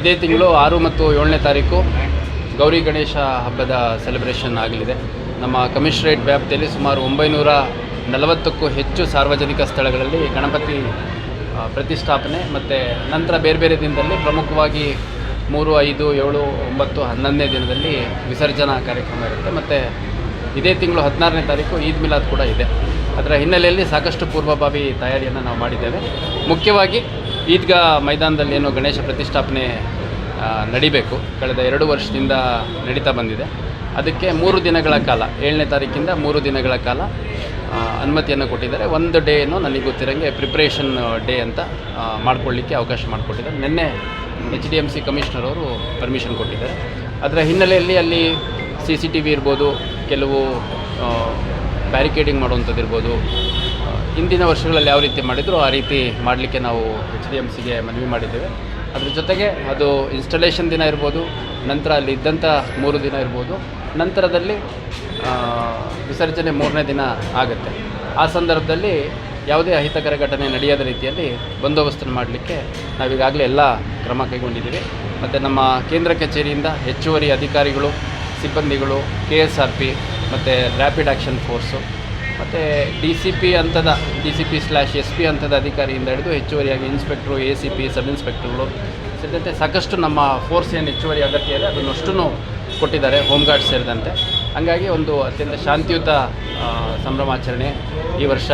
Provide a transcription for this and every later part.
ಇದೇ ತಿಂಗಳು ಆರು ಮತ್ತು ಏಳನೇ ತಾರೀಕು ಗೌರಿ ಗಣೇಶ ಹಬ್ಬದ ಸೆಲೆಬ್ರೇಷನ್ ಆಗಲಿದೆ. ನಮ್ಮ ಕಮಿಷನರೇಟ್ ವ್ಯಾಪ್ತಿಯಲ್ಲಿ ಸುಮಾರು ಒಂಬೈನೂರ ನಲವತ್ತಕ್ಕೂ ಹೆಚ್ಚು ಸಾರ್ವಜನಿಕ ಸ್ಥಳಗಳಲ್ಲಿ ಗಣಪತಿ ಪ್ರತಿಷ್ಠಾಪನೆ ಮತ್ತು ನಂತರ ಬೇರೆ ಬೇರೆ ದಿನದಲ್ಲಿ ಪ್ರಮುಖವಾಗಿ ಮೂರು, ಐದು, ಏಳು, ಒಂಬತ್ತು, ಹನ್ನೊಂದನೇ ದಿನದಲ್ಲಿ ವಿಸರ್ಜನಾ ಕಾರ್ಯಕ್ರಮ ಇರುತ್ತೆ. ಮತ್ತು ಇದೇ ತಿಂಗಳು ಹದಿನಾರನೇ ತಾರೀಕು ಈದ್ ಮಿಲಾದ್ ಕೂಡ ಇದೆ. ಅದರ ಹಿನ್ನೆಲೆಯಲ್ಲಿ ಸಾಕಷ್ಟು ಪೂರ್ವಭಾವಿ ತಯಾರಿಯನ್ನು ನಾವು ಮಾಡಿದ್ದೇವೆ. ಮುಖ್ಯವಾಗಿ ಈದ್ಗಾ ಮೈದಾನದಲ್ಲಿ ಏನು ಗಣೇಶ ಪ್ರತಿಷ್ಠಾಪನೆ ನಡಿಬೇಕು. ಕಳೆದ ಎರಡು ವರ್ಷದಿಂದ ನಡೀತಾ ಬಂದಿದೆ. ಅದಕ್ಕೆ ಮೂರು ದಿನಗಳ ಕಾಲ, ಏಳನೇ ತಾರೀಕಿಂದ ಮೂರು ದಿನಗಳ ಕಾಲ ಅನುಮತಿಯನ್ನು ಕೊಟ್ಟಿದ್ದಾರೆ. ಒಂದು ಡೇನು ನನಗೆ ಗೊತ್ತಿರೋಂಗೆ ಪ್ರಿಪ್ರೇಷನ್ ಡೇ ಅಂತ ಮಾಡಿಕೊಳ್ಳಿಕ್ಕೆ ಅವಕಾಶ ಮಾಡಿಕೊಟ್ಟಿದ್ದಾರೆ. ನಿನ್ನೆ H D M C commissioner ಅವರು ಪರ್ಮಿಷನ್ ಕೊಟ್ಟಿದ್ದಾರೆ. ಅದರ ಹಿನ್ನೆಲೆಯಲ್ಲಿ ಅಲ್ಲಿ ಸಿ ಸಿ ಟಿ ವಿ ಇರ್ಬೋದು, ಕೆಲವು ಬ್ಯಾರಿಕೇಡಿಂಗ್ ಮಾಡುವಂಥದ್ದು ಇರ್ಬೋದು ಹಿಂದಿನ ವರ್ಷಗಳಲ್ಲಿ ಯಾವ ರೀತಿ ಮಾಡಿದ್ರು, ಆ ರೀತಿ ಮಾಡಲಿಕ್ಕೆ ನಾವು ಎಚ್ ಡಿ ಎಂ ಸಿಗೆ ಮನವಿ ಮಾಡಿದ್ದೇವೆ. ಅದ್ರ ಜೊತೆಗೆ ಅದು ಇನ್ಸ್ಟಾಲೇಷನ್ ದಿನ ಇರ್ಬೋದು, ನಂತರ ಅಲ್ಲಿ ಇದ್ದಂಥ ಮೂರು ದಿನ ಇರ್ಬೋದು, ನಂತರದಲ್ಲಿ ವಿಸರ್ಜನೆ ಮೂರನೇ ದಿನ ಆಗುತ್ತೆ. ಆ ಸಂದರ್ಭದಲ್ಲಿ ಯಾವುದೇ ಅಹಿತಕರ ಘಟನೆ ನಡೆಯದ ರೀತಿಯಲ್ಲಿ ಬಂದೋಬಸ್ತನ್ನು ಮಾಡಲಿಕ್ಕೆ ನಾವೀಗಾಗಲೇ ಎಲ್ಲ ಕ್ರಮ ಕೈಗೊಂಡಿದ್ದೀವಿ. ಮತ್ತು ನಮ್ಮ ಕೇಂದ್ರ ಕಚೇರಿಯಿಂದ ಹೆಚ್ಚುವರಿ ಅಧಿಕಾರಿಗಳು, ಸಿಬ್ಬಂದಿಗಳು ಕೆ ಎಸ್ ಆರ್ ಪಿ ಮತ್ತು ರ್ಯಾಪಿಡ್ ಆ್ಯಕ್ಷನ್ ಫೋರ್ಸು ಮತ್ತು ಡಿ ಸಿ ಪಿ ಹಂತದ, D C P slash S P ಹಂತದ ಅಧಿಕಾರಿಯಿಂದ ಹಿಡಿದು ಹೆಚ್ಚುವರಿಯಾಗಿ inspector A C P sub ಇನ್ಸ್ಪೆಕ್ಟರ್ಗಳು ಸೇರಿದಂತೆ ಸಾಕಷ್ಟು ನಮ್ಮ ಫೋರ್ಸ್ ಏನು ಹೆಚ್ಚುವರಿ ಅಗತ್ಯ ಇದೆ ಅದನ್ನಷ್ಟು ಕೊಟ್ಟಿದ್ದಾರೆ ಹೋಮ್ ಗಾರ್ಡ್ ಸೇರಿದಂತೆ. ಹಾಗಾಗಿ ಒಂದು ಅತ್ಯಂತ ಶಾಂತಿಯುತ ಸಂಭ್ರಮಾಚರಣೆ ಈ ವರ್ಷ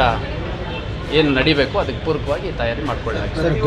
ಏನು ನಡಿಬೇಕು, ಅದಕ್ಕೆ ಪೂರ್ವಕವಾಗಿ ತಯಾರಿ ಮಾಡಿಕೊಳ್ಳಬೇಕು